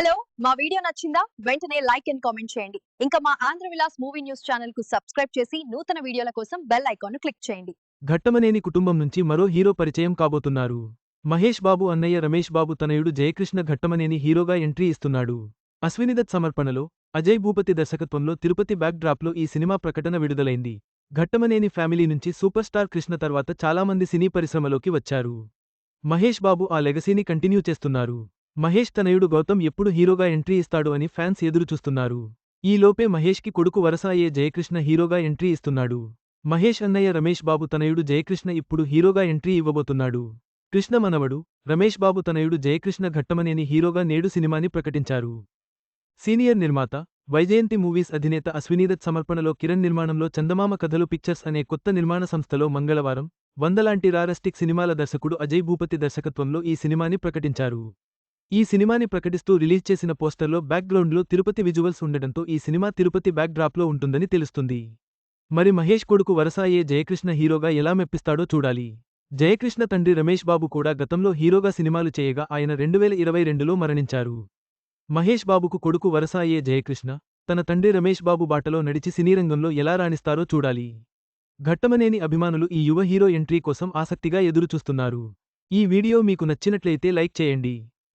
Hello మా video నచ్చిందా? వెంటనే లైక్ అండ్ కామెంట్ చేయండి. ఇంకా మా ఆంధ్ర విలాస్ మూవీ న్యూస్ ఛానల్కు సబ్స్క్రైబ్ చేసి నూతన వీడియోల కోసం బెల్ ఐకాన్ క్లిక్ చేయండి. ఘట్టమనేని కుటుంబం నుంచి మరో హీరో పరిచయం కాబోతున్నారు. మహేష్ బాబు అన్నయ్య రమేష్ బాబు తనయుడు జయకృష్ణ ఘట్టమనేని హీరోగా ఎంట్రీ ఇస్తున్నాడు. అశ్వినిదత్ సమర్పణలో అజయ్ భూపతి దర్శకత్వంలో తిరుపతి బ్యాక్ డ్రాప్లో ఈ సినిమా ప్రకటన విడుదలైంది. ఘట్టమనేని ఫ్యామిలీ నుంచి సూపర్ స్టార్ కృష్ణ తర్వాత చాలామంది సినీ పరిశ్రమలోకి వచ్చారు. మహేష్ బాబు ఆ లెగసీని కంటిన్యూ చేస్తున్నారు. మహేష్ తనయుడు గౌతమ్ ఎప్పుడు హీరోగా ఎంట్రీ ఇస్తాడు అని ఫ్యాన్స్ ఎదురుచూస్తున్నారు. ఈలోపే మహేష్కి కొడుకు వరస అయ్యే జయకృష్ణ హీరోగా ఎంట్రీ ఇస్తున్నాడు. మహేష్ అన్నయ్య రమేష్ బాబు తనయుడు జయకృష్ణ ఇప్పుడు హీరోగా ఎంట్రీ ఇవ్వబోతున్నాడు. కృష్ణ మనవడు రమేష్ బాబు తనయుడు జయకృష్ణ ఘట్టమనేని హీరోగా నేడు సినిమాని ప్రకటించారు. సీనియర్ నిర్మాత వైజయంతి మూవీస్ అధినేత అశ్వినీదత్ సమర్పణలో కిరణ్ నిర్మాణంలో చందమామ కథలు పిక్చర్స్ అనే కొత్త నిర్మాణ సంస్థలో మంగళవారం వందలాంటి రారస్టిక్ సినిమాల దర్శకుడు అజయ్ భూపతి దర్శకత్వంలో ఈ సినిమాని ప్రకటించారు. ఈ సినిమాని ప్రకటిస్తూ రిలీజ్ చేసిన పోస్టర్లో బ్యాక్గ్రౌండ్లో తిరుపతి విజువల్స్ ఉండడంతో ఈ సినిమా తిరుపతి బ్యాక్ డ్రాప్లో ఉంటుందని తెలుస్తుంది. మరి మహేష్ కొడుకు వరసాయే జయకృష్ణ హీరోగా ఎలా మెప్పిస్తాడో చూడాలి. జయకృష్ణ తండ్రి రమేష్ బాబు కూడా గతంలో హీరోగా సినిమాలు చేయగా ఆయన రెండువేల ఇరవై రెండులో మరణించారు. మహేష్ బాబుకు కొడుకు వరసాయే జయకృష్ణ తన తండ్రి రమేష్ బాబు బాటలో నడిచి సినీరంగంలో ఎలా రాణిస్తారో చూడాలి. ఘట్టమనేని అభిమానులు ఈ యువ హీరో ఎంట్రీ కోసం ఆసక్తిగా ఎదురుచూస్తున్నారు. ఈ వీడియో మీకు నచ్చినట్లయితే లైక్ చేయండి.